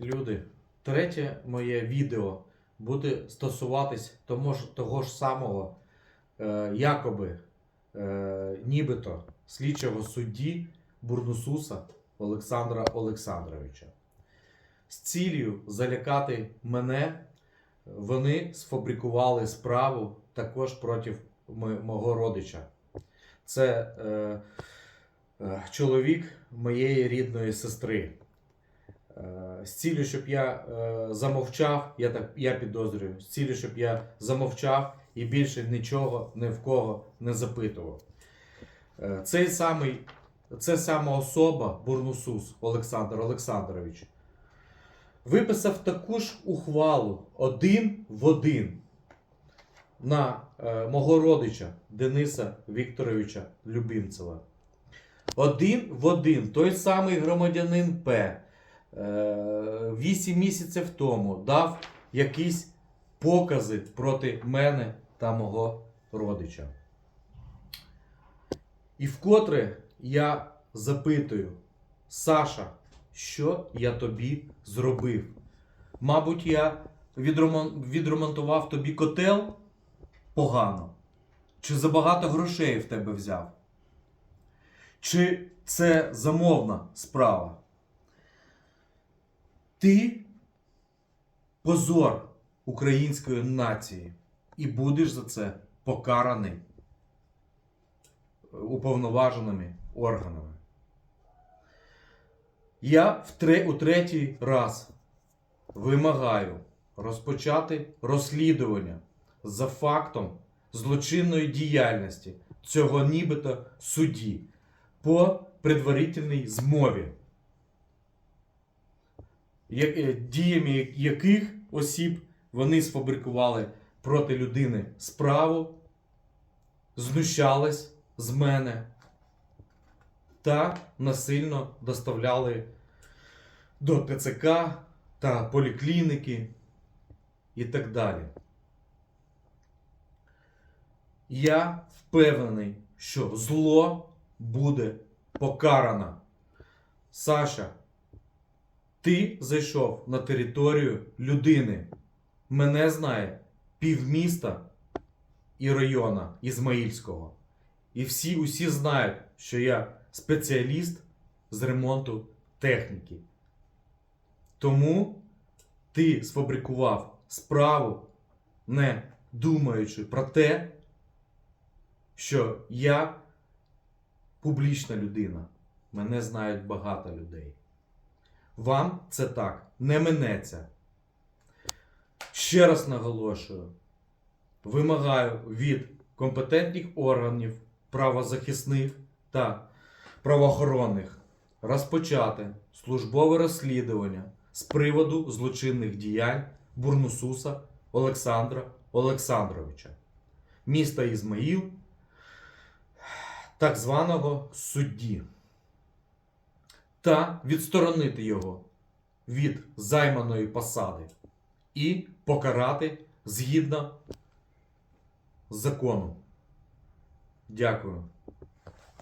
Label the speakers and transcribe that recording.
Speaker 1: Люди, третє моє відео буде стосуватись того ж, того ж самого, е, якоби, е, нібито слідчого судді Бурнусуса Олександра Олександровича. З цілею залякати мене, вони сфабрикували справу також проти мого родича. Це е, е, чоловік моєї рідної сестри. Е, З цілею, щоб я е, замовчав, я так я підозрюю, з цілею, щоб я замовчав і більше нічого ні в кого не запитував. Е, Цей самий, це сама особа, Бурнусус Олександр Олександрович, виписав таку ж ухвалу один в один на мого родича Дениса Вікторовича Любимцева. Один в один, той самий громадянин П. 8 місяців тому дав якісь покази проти мене та мого родича. І вкотре я запитую, Саша, що я тобі зробив? Мабуть, я відремонтував тобі котел погано? Чи забагато грошей в тебе взяв? Чи це замовна справа? Ти позор української нації і будеш за це покараний уповноваженими органами. Я в тре- у третій раз вимагаю розпочати розслідування за фактом злочинної діяльності цього нібито судді по предварительній змові діями яких осіб вони сфабрикували проти людини справу, знущались з мене та насильно доставляли до ТЦК та поліклініки і так далі. Я впевнений, що зло буде покарано. Саша, ти зайшов на територію людини. Мене знає півміста і района Ізмаїльського. І всі усі знають, що я спеціаліст з ремонту техніки. Тому ти сфабрикував справу, не думаючи про те, що я публічна людина. Мене знають багато людей. Вам це так не минеться. Ще раз наголошую: вимагаю від компетентних органів правозахисних та правоохоронних розпочати службове розслідування з приводу злочинних діянь Бурнусуса Олександра Олександровича, міста Ізмаїл, так званого судді та відсторонити його від займаної посади і покарати згідно закону. Дякую.